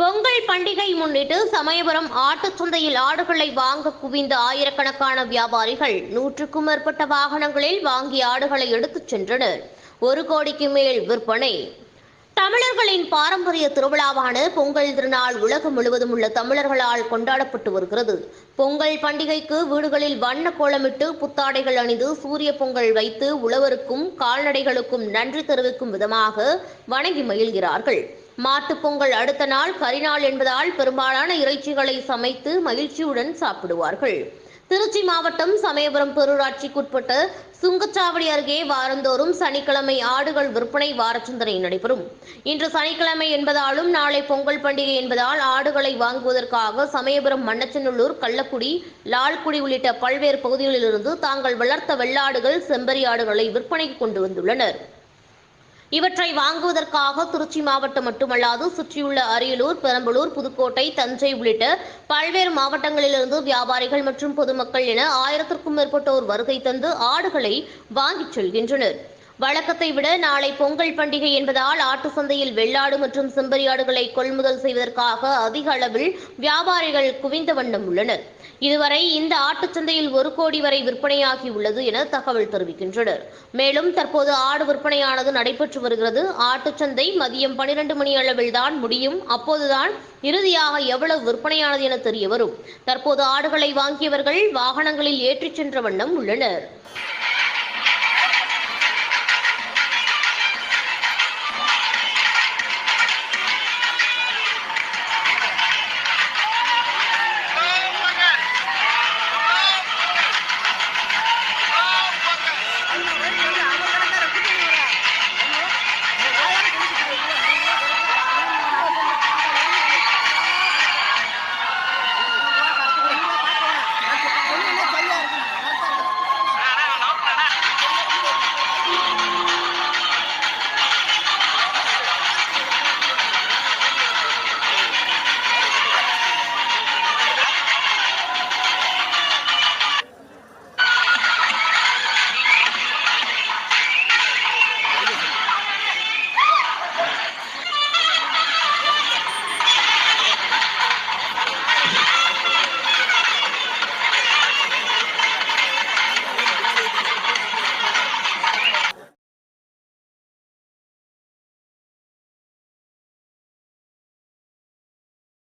பொங்கல் பண்டிகை முன்னிட்டு சமயபுரம் ஆட்டுச் சந்தையில் ஆடுகளை வாங்க குவிந்த ஆயிரக்கணக்கான வியாபாரிகள் நூற்றுக்கும் மேற்பட்ட வாகனங்களில் வாங்கிய ஆடுகளை எடுத்துச் சென்றனர். ஒரு கோடிக்கு மேல் விற்பனை. தமிழர்களின் பாரம்பரிய திருவிழாவான பொங்கல் திருநாள் உலகம் முழுவதும் உள்ள தமிழர்களால் கொண்டாடப்பட்டு வருகிறது. பொங்கல் பண்டிகைக்கு வீடுகளில் வண்ண கோலமிட்டு புத்தாடைகள் அணிந்து சூரிய பொங்கல் வைத்து உழவருக்கும் கால்நடைகளுக்கும் நன்றி தெரிவிக்கும் விதமாக வணங்கி மகிழ்கிறார்கள். மாட்டுப்பொங்கல் அடுத்த நாள் கரிநாள் என்பதால் பெரும்பாலான இறைச்சிகளை சமைத்து மகிழ்ச்சியுடன் சாப்பிடுவார்கள். திருச்சி மாவட்டம் சமயபுரம் பேரூராட்சிக்குட்பட்ட சுங்கச்சாவடி அருகே வாரந்தோறும் சனிக்கிழமை ஆடுகள் விற்பனை வாரச்சந்தனை நடைபெறும். இன்று சனிக்கிழமை என்பதாலும் நாளை பொங்கல் பண்டிகை என்பதால் ஆடுகளை வாங்குவதற்காக சமயபுரம் மண்ணச்சநல்லூர் கள்ளக்குடி லால்குடி உள்ளிட்ட பல்வேறு பகுதிகளிலிருந்து தாங்கள் வளர்த்த வெள்ளாடுகள் செம்பரி ஆடுகளை விற்பனைக்கு கொண்டு வந்துள்ளனர். இவற்றை வாங்குவதற்காக திருச்சி மாவட்டம் மட்டுமல்லாது சுற்றியுள்ள அரியலூர் பெரம்பலூர் புதுக்கோட்டை தஞ்சை உள்ளிட்ட பல்வேறு மாவட்டங்களிலிருந்து வியாபாரிகள் மற்றும் பொதுமக்கள் என ஆயிரத்திற்கும் மேற்பட்டோர் வருகை தந்து ஆடுகளை வாங்கிச் செல்கின்றனர். வழக்கத்தை விட நாளை பொங்கல் பண்டிகை என்பதால் ஆட்டு சந்தையில் வெள்ளாடு மற்றும் செம்பரி ஆடுகளை கொள்முதல் செய்வதற்காக அதிக அளவில் வியாபாரிகள் குவிந்த வண்ணம் உள்ளனர். இதுவரை இந்த ஆட்டுச் சந்தையில் ஒரு கோடி வரை விற்பனையாகி உள்ளது என தகவல் தெரிவிக்கின்றனர். மேலும் தற்போது ஆடு விற்பனையானது நடைபெற்று வருகிறது. ஆட்டுச் சந்தை மதியம் பனிரெண்டு மணி அளவில் தான் முடியும். அப்போதுதான் இறுதியாக எவ்வளவு விற்பனையானது என தெரிய வரும். தற்போது ஆடுகளை வாங்கியவர்கள் வாகனங்களில் ஏற்றிச் சென்ற வண்ணம் உள்ளனர்.